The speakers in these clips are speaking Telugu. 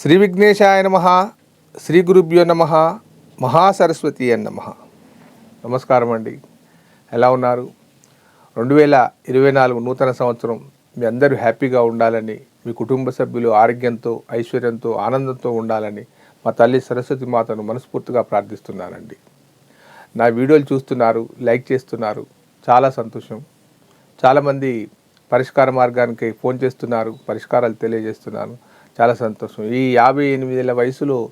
శ్రీ విఘ్నేశాయ నమ శ్రీ గురుభ్యో నమ మహాసరస్వతి అన్న నమ. నమస్కారం అండి. ఎలా ఉన్నారు? రెండు వేల ఇరవై నాలుగు నూతన సంవత్సరం మీ అందరూ హ్యాపీగా ఉండాలని మీ కుటుంబ సభ్యులు ఆరోగ్యంతో ఐశ్వర్యంతో ఆనందంతో ఉండాలని మా తల్లి సరస్వతి మాతను మనస్ఫూర్తిగా ప్రార్థిస్తున్నానండి. నా వీడియోలు చూస్తున్నారు లైక్ చేస్తున్నారు చాలా సంతోషం. చాలామంది పరిష్కార మార్గానికి ఫోన్ చేస్తున్నారు పరిష్కారాలు తెలియజేస్తున్నాను. చాలా సంతోషం. ఈ యాభై ఎనిమిదేళ్ళ వయసులో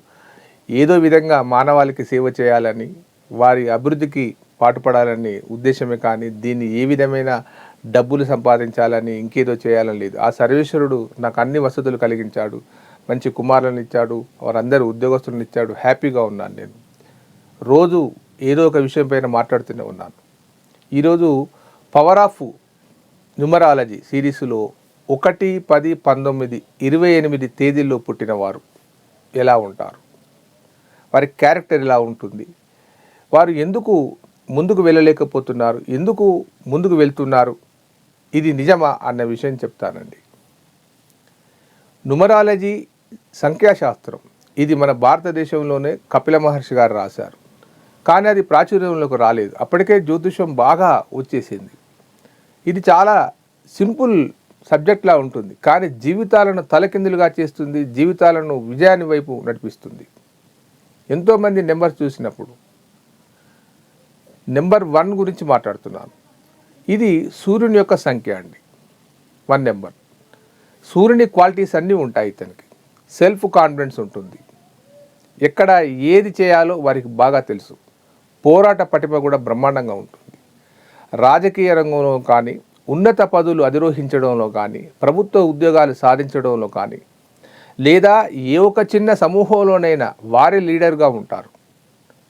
ఏదో విధంగా మానవాళికి సేవ చేయాలని వారి అభివృద్ధికి పాటుపడాలని ఉద్దేశమే కానీ దీన్ని ఏ విధమైన డబ్బులు సంపాదించాలని ఇంకేదో చేయాలని లేదు. ఆ సర్వేశ్వరుడు నాకు అన్ని వసతులు కలిగించాడు. మంచి కుమారులను ఇచ్చాడు. వారందరూ ఉద్యోగస్తులను ఇచ్చాడు. హ్యాపీగా ఉన్నాను నేను. రోజు ఏదో ఒక విషయం పైన మాట్లాడుతూనే ఉన్నాను. ఈరోజు పవర్ ఆఫ్ న్యూమరాలజీ సిరీస్లో ఒకటి పది పంతొమ్మిది ఇరవై ఎనిమిది తేదీల్లో పుట్టినవారు ఎలా ఉంటారు? వారి క్యారెక్టర్ ఎలా ఉంటుంది? వారు ఎందుకు ముందుకు వెళ్ళలేకపోతున్నారు? ఎందుకు ముందుకు వెళ్తున్నారు? ఇది నిజమా అన్న విషయం చెప్తానండి. నుమరాలజీ సంఖ్యాశాస్త్రం. ఇది మన భారతదేశంలోనే కపిల మహర్షి గారు రాశారు. కానీ అది ప్రాచుర్యంలోకి రాలేదు. అప్పటికే జ్యోతిషం బాగా వచ్చేసింది. ఇది చాలా సింపుల్ సబ్జెక్ట్లా ఉంటుంది. కానీ జీవితాలను తలకిందులుగా చేస్తుంది జీవితాలను విజయాన్ని వైపు నడిపిస్తుంది. ఎంతోమంది నెంబర్స్ చూసినప్పుడు నెంబర్ వన్ గురించి మాట్లాడుతున్నాను. ఇది సూర్యుని యొక్క సంఖ్య అండి. One number. సూర్యుని క్వాలిటీస్ అన్నీ ఉంటాయి ఇతనికి. సెల్ఫ్ కాన్ఫిడెన్స్ ఉంటుంది. ఎక్కడ ఏది చేయాలో వారికి బాగా తెలుసు. పోరాట పటిమ కూడా బ్రహ్మాండంగా ఉంటుంది. రాజకీయ రంగంలో కానీ ఉన్నత పదవులు అధిరోహించడంలో కానీ ప్రభుత్వ ఉద్యోగాలు సాధించడంలో కానీ లేదా ఏ ఒక చిన్న సమూహంలోనైనా వారి లీడర్గా ఉంటారు.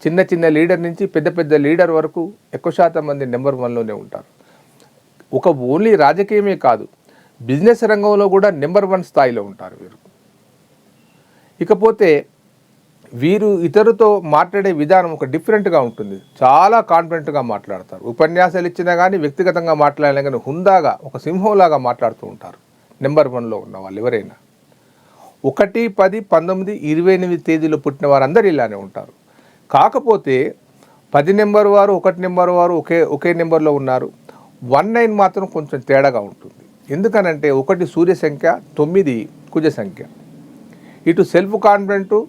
చిన్న చిన్న లీడర్ నుంచి పెద్ద పెద్ద లీడర్ వరకు ఎక్కువ శాతం మంది నెంబర్ వన్లోనే ఉంటారు. ఒక ఓన్లీ రాజకీయమే కాదు బిజినెస్ రంగంలో కూడా నెంబర్ వన్ స్థాయిలో ఉంటారు వీరు. ఇకపోతే వీరు ఇతరుతో మాట్లాడే విధానం ఒక డిఫరెంట్గా ఉంటుంది. చాలా కాన్ఫిడెంట్గా మాట్లాడతారు. ఉపన్యాసాలు ఇచ్చినా కానీ వ్యక్తిగతంగా మాట్లాడినా కానీ హుందాగా ఒక సింహంలాగా మాట్లాడుతూ ఉంటారు. నెంబర్ వన్లో ఉన్న వాళ్ళు ఎవరైనా. ఒకటి పది పంతొమ్మిది ఇరవై ఎనిమిది తేదీలో పుట్టిన వారందరూ ఇలానే ఉంటారు. కాకపోతే పది నెంబర్ వారు ఒకటి నెంబర్ వారు ఒకే ఒకే నెంబర్లో ఉన్నారు. వన్ నైన్ మాత్రం కొంచెం తేడాగా ఉంటుంది. ఎందుకనంటే ఒకటి సూర్య సంఖ్య తొమ్మిది కుజ సంఖ్య. ఇటు సెల్ఫ్ కాన్ఫిడెంటు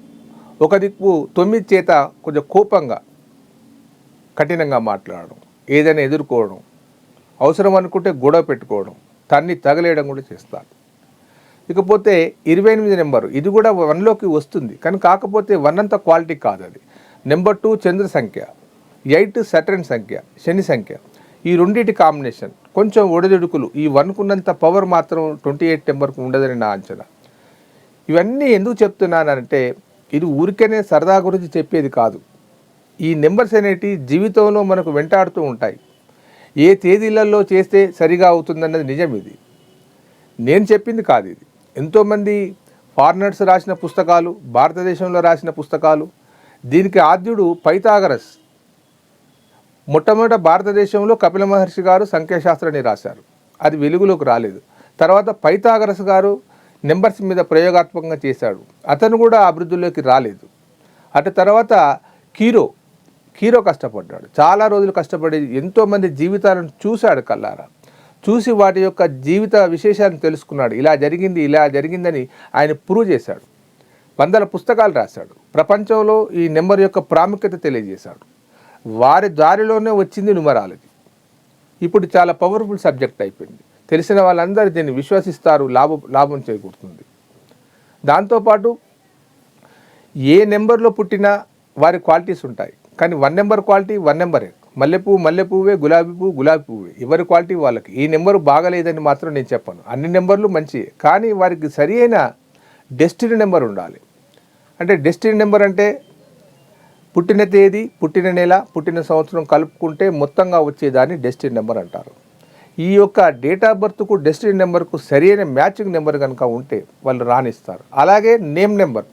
ఒక దిక్కు తొమ్మిది చేత కొంచెం కోపంగా కఠినంగా మాట్లాడడం ఏదైనా ఎదుర్కోవడం అవసరం అనుకుంటే గొడవ పెట్టుకోవడం తన్ని తగలేయడం కూడా చేస్తారు. ఇకపోతే ఇరవై ఎనిమిది నెంబరు ఇది కూడా వన్లోకి వస్తుంది. కానీ కాకపోతే వన్ అంత క్వాలిటీ కాదు అది. నెంబర్ టూ చంద్ర సంఖ్య ఎయిట్ సెటర్న్ సంఖ్య శని సంఖ్య. ఈ రెండింటి కాంబినేషన్ కొంచెం ఒడిదుడుకులు. ఈ వన్కున్నంత పవర్ మాత్రం ట్వంటీ ఎయిట్ నెంబర్కు ఉండదని నా అంచనా. ఇవన్నీ ఎందుకు చెప్తున్నానంటే ఇది ఊరికేనే సరదా గురించి చెప్పేది కాదు. ఈ నెంబర్స్ అనేటి జీవితంలో మనకు వెంటాడుతూ ఉంటాయి. ఏ తేదీలలో చేస్తే సరిగా అవుతుందన్నది నిజం ఇది. నేను చెప్పింది కాదు ఇది. ఎంతోమంది ఫారినర్స్ రాసిన పుస్తకాలు భారతదేశంలో రాసిన పుస్తకాలు దీనికి ఆద్యుడు పైథాగరస్. మొట్టమొదట భారతదేశంలో కపిల మహర్షి గారు సంఖ్యాశాస్త్రాన్ని రాశారు. అది వెలుగులోకి రాలేదు. తర్వాత పైతాగరస్ గారు నెంబర్స్ మీద ప్రయోగాత్మకంగా చేశాడు. అతను కూడా అభివృద్ధిలోకి రాలేదు. అటు తర్వాత కీరో కీరో కష్టపడ్డాడు. చాలా రోజులు కష్టపడి ఎంతోమంది జీవితాలను చూశాడు కల్లారా చూసి వాటి యొక్క జీవిత విశేషాలను తెలుసుకున్నాడు. ఇలా జరిగింది ఇలా జరిగిందని ఆయన ప్రూవ్ చేశాడు. వందల పుస్తకాలు రాశాడు. ప్రపంచంలో ఈ నెంబర్ యొక్క ప్రాముఖ్యత తెలియజేశాడు. వారి దారిలోనే వచ్చింది న్యూమరాలజీ. ఇప్పుడు చాలా పవర్ఫుల్ సబ్జెక్ట్ అయిపోయింది. తెలిసిన వాళ్ళందరూ దీన్ని విశ్వసిస్తారు లాభం లాభం చేకూరుతుంది. దాంతోపాటు ఏ నెంబర్లో పుట్టినా వారి క్వాలిటీస్ ఉంటాయి. కానీ వన్ నెంబర్ క్వాలిటీ వన్ నెంబరే. మల్లెపువ్వు మల్లెపువ్వే గులాబీ పువ్వు గులాబీ పువ్వే. ఎవరి క్వాలిటీ వాళ్ళకి. ఈ నెంబరు బాగలేదని మాత్రం నేను చెప్పను. అన్ని నెంబర్లు మంచియే. కానీ వారికి సరి అయిన డెస్టినీ నెంబర్ ఉండాలి. అంటే డెస్టినీ నెంబర్ అంటే పుట్టిన తేదీ పుట్టిన నెల పుట్టిన సంవత్సరం కలుపుకుంటే మొత్తంగా వచ్చేదాన్ని డెస్టినీ నెంబర్ అంటారు. ఈ యొక్క డేట్ ఆఫ్ బర్త్కు డెస్టినీ నెంబర్కు సరైన మ్యాచింగ్ నెంబర్ కనుక ఉంటే వాళ్ళు రాణిస్తారు. అలాగే నేమ్ నెంబర్.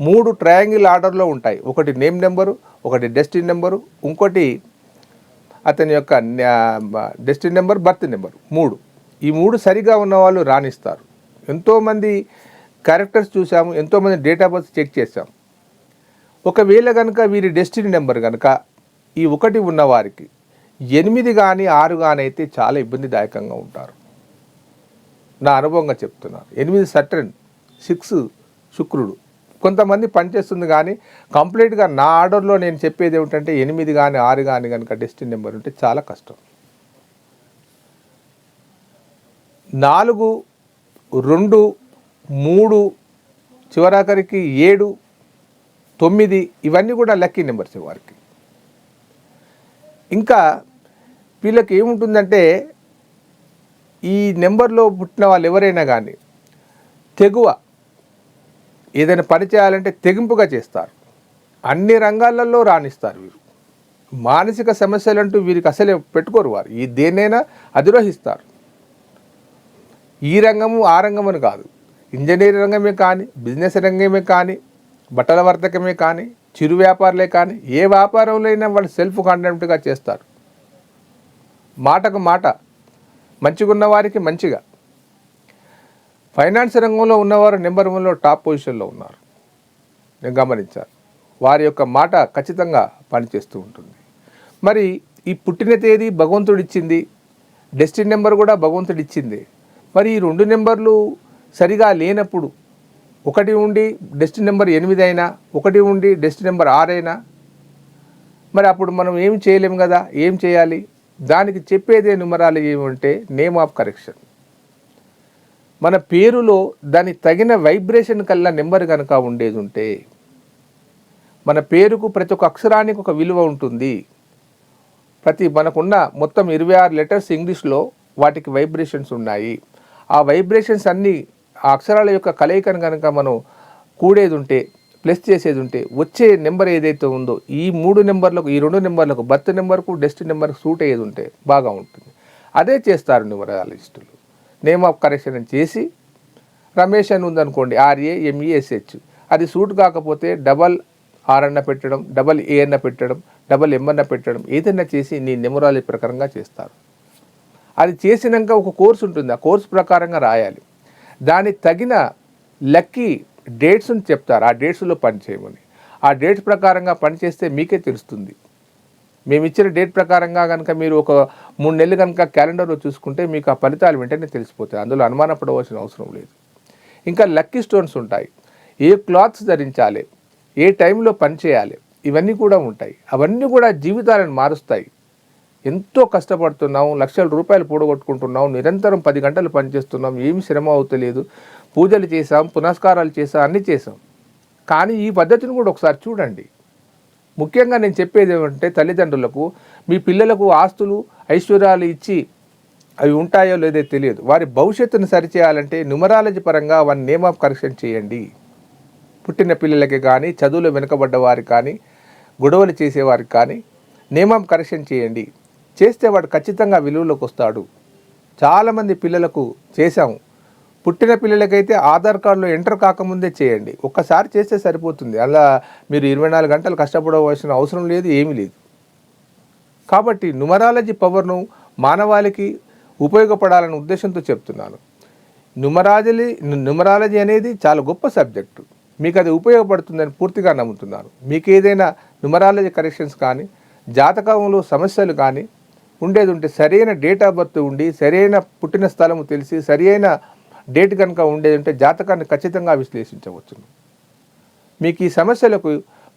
మూడు ట్రయాంగిల్ ఆర్డర్లో ఉంటాయి. ఒకటి నేమ్ నెంబరు ఒకటి డెస్టినీ నెంబరు ఇంకోటి అతని యొక్క డెస్టినీ నెంబర్ బర్త్ నెంబర్. మూడు. ఈ మూడు సరిగా ఉన్న వాళ్ళు రాణిస్తారు. ఎంతోమంది క్యారెక్టర్స్ చూసాము ఎంతోమంది డేట్ ఆఫ్ బర్త్ చెక్ చేసాం ఒకవేళ కనుక వీరి డెస్టినీ నెంబర్ కనుక ఈ ఒకటి ఉన్నవారికి ఎనిమిది కానీ ఆరు కానీ అయితే చాలా ఇబ్బందిదాయకంగా ఉంటారు. నా అనుభవంగా చెప్తున్నాను. ఎనిమిది సటర్న్ సిక్స్ శుక్రుడు. కొంతమంది పనిచేస్తుంది కానీ కంప్లీట్గా నా ఆర్డర్లో నేను చెప్పేది ఏమిటంటే ఎనిమిది కానీ ఆరు కానీ కనుక డెస్టిన్ నెంబర్ ఉంటే చాలా కష్టం. నాలుగు రెండు మూడు చివరాఖరికి ఏడు తొమ్మిది ఇవన్నీ కూడా లక్కీ నెంబర్స్ వారికి. ఇంకా వీళ్ళకి ఏముంటుందంటే ఈ నెంబర్లో పుట్టిన వాళ్ళు ఎవరైనా కానీ తెగువ ఏదైనా పని చేయాలంటే తెగింపుగా చేస్తారు. అన్ని రంగాలలో రాణిస్తారు వీరు. మానసిక సమస్యలు అంటూ వీరికి అసలే పెట్టుకోరు వారు. ఈ దేన్నైనా అధిరోహిస్తారు. ఈ రంగము ఆ రంగమని కాదు. ఇంజనీరింగ్ రంగమే కానీ బిజినెస్ రంగమే కానీ బట్టల వర్తకమే కానీ చిరు వ్యాపారులే కానీ ఏ వ్యాపారంలో అయినా వాళ్ళు సెల్ఫ్ కాన్ఫిడెంట్గా చేస్తారు. మాటకు మాట మంచిగున్న వారికి మంచిగా. ఫైనాన్స్ రంగంలో ఉన్నవారు నెంబర్ వన్లో టాప్ పొజిషన్లో ఉన్నారు. నేను గమనించాను. వారి యొక్క మాట ఖచ్చితంగా పనిచేస్తూ ఉంటుంది. మరి ఈ పుట్టిన తేదీ భగవంతుడు ఇచ్చింది డెస్టిన్ నెంబర్ కూడా భగవంతుడు ఇచ్చింది. మరి ఈ రెండు నెంబర్లు సరిగా లేనప్పుడు ఒకటి ఉండి డెస్టిన్ నెంబర్ ఎనిమిది అయినా ఒకటి ఉండి డెస్టిన్ నెంబర్ ఆరు అయినా మరి అప్పుడు మనం ఏం చేయలేము కదా ఏం చేయాలి? దానికి చెప్పేదే నుమరాలు ఏమంటే నేమ్ ఆఫ్ కరెక్షన్ మన పేరులో దాని తగిన వైబ్రేషన్ కల్లా నెంబర్ కనుక ఉండేది ఉంటే మన పేరుకు ప్రతి ఒక్క అక్షరానికి ఒక విలువ ఉంటుంది. ప్రతి మనకున్న మొత్తం ఇరవై ఆరు లెటర్స్ ఇంగ్లీష్లో వాటికి వైబ్రేషన్స్ ఉన్నాయి. ఆ వైబ్రేషన్స్ అన్నీ ఆ అక్షరాల యొక్క కలయికను కనుక మనం కూడేది ఉంటే ప్లస్ చేసేది ఉంటే వచ్చే నెంబర్ ఏదైతే ఉందో ఈ మూడు నెంబర్లకు ఈ రెండు నెంబర్లకు బర్త్ నెంబర్కు డెస్ట్ నెంబర్కు సూట్ అయ్యేది ఉంటే బాగా ఉంటుంది. అదే చేస్తారు న్యూమరాలజిస్టులు. నేమ్ ఆఫ్ కరెక్షన్ చేసి రమేష్ అని ఉందనుకోండి ఆర్ఏ ఎంఈఎస్హెచ్ అది సూట్ కాకపోతే డబల్ ఆర్ అన్న పెట్టడం డబల్ ఏ అన్న పెట్టడం డబల్ ఎం అన్న పెట్టడం ఏదైనా చేసి నీ నెమరాలజీ ప్రకారంగా చేస్తారు. అది చేసినాక ఒక కోర్సు ఉంటుంది ఆ కోర్సు ప్రకారంగా రాయాలి. దానికి తగిన లక్కీ డేట్స్ని చెప్తారు. ఆ డేట్స్లో పని చేయమని. ఆ డేట్స్ ప్రకారంగా పనిచేస్తే మీకే తెలుస్తుంది. మేము ఇచ్చిన డేట్ ప్రకారంగా కనుక మీరు ఒక మూడు నెలలు కనుక క్యాలెండర్లో చూసుకుంటే మీకు ఆ ఫలితాలు వెంటనే తెలిసిపోతాయి. అందులో అనుమానపడవలసిన అవసరం లేదు. ఇంకా లక్కీ స్టోన్స్ ఉంటాయి. ఏ క్లాత్స్ ధరించాలి? ఏ టైంలో పనిచేయాలి ఇవన్నీ కూడా ఉంటాయి. అవన్నీ కూడా జీవితాలను మారుస్తాయి. ఎంతో కష్టపడుతున్నాం లక్షల రూపాయలు పూడగొట్టుకుంటున్నాం నిరంతరం పది గంటలు పనిచేస్తున్నాం ఏమి శ్రమ అవుతలేదు పూజలు చేసాం పునస్కారాలు చేసాం అన్నీ చేసాం కానీ ఈ పద్ధతిని కూడా ఒకసారి చూడండి. ముఖ్యంగా నేను చెప్పేది ఏమంటే తల్లిదండ్రులకు మీ పిల్లలకు ఆస్తులు ఐశ్వర్యాలు ఇచ్చి అవి ఉంటాయో లేదో తెలియదు. వారి భవిష్యత్తును సరిచేయాలంటే న్యూమరాలజీ పరంగా వన్ నేమ్ ఆఫ్ కరెక్షన్ చేయండి. పుట్టిన పిల్లలకి కానీ చదువులు వెనుకబడ్డ వారికి కానీ గొడవలు చేసేవారికి కానీ నేమ్ ఆఫ్ కరెక్షన్ చేయండి. చేస్తే వాడు ఖచ్చితంగా విలువలోకి వస్తాడు. చాలామంది పిల్లలకు చేశాము. పుట్టిన పిల్లలకైతే ఆధార్ కార్డులో ఎంటర్ కాకముందే చేయండి. ఒక్కసారి చేస్తే సరిపోతుంది. అలా మీరు ఇరవై నాలుగు గంటలు కష్టపడవలసిన అవసరం లేదు ఏమీ లేదు. కాబట్టి న్యూమరాలజీ పవర్ను మానవాళికి ఉపయోగపడాలనే ఉద్దేశంతో చెప్తున్నాను. న్యూమరాలజీ న్యూమరాలజీ అనేది చాలా గొప్ప సబ్జెక్టు. మీకు అది ఉపయోగపడుతుందని పూర్తిగా నమ్ముతున్నాను. మీకు ఏదైనా న్యూమరాలజీ కరెక్షన్స్ కానీ జాతకంలో సమస్యలు కానీ ఉండేది ఉంటే సరైన డేట్ ఆఫ్ బర్త్ ఉండి సరైన పుట్టిన స్థలము తెలిసి సరైన డేట్ కనుక ఉండేది ఉంటే జాతకాన్ని ఖచ్చితంగా విశ్లేషించవచ్చు. మీకు ఈ సమస్యలకు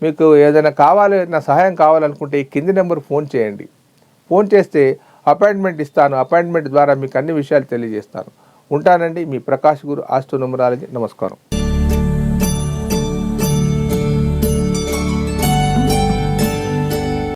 మీకు ఏదైనా కావాలి నా సహాయం కావాలనుకుంటే ఈ కింది నెంబర్ ఫోన్ చేయండి. ఫోన్ చేస్తే అపాయింట్మెంట్ ఇస్తాను. అపాయింట్మెంట్ ద్వారా మీకు అన్ని విషయాలు తెలియజేస్తాను. ఉంటానండి మీ ప్రకాష్ గురు ఆస్ట్రో న్యూమరాలజీ నమస్కారం.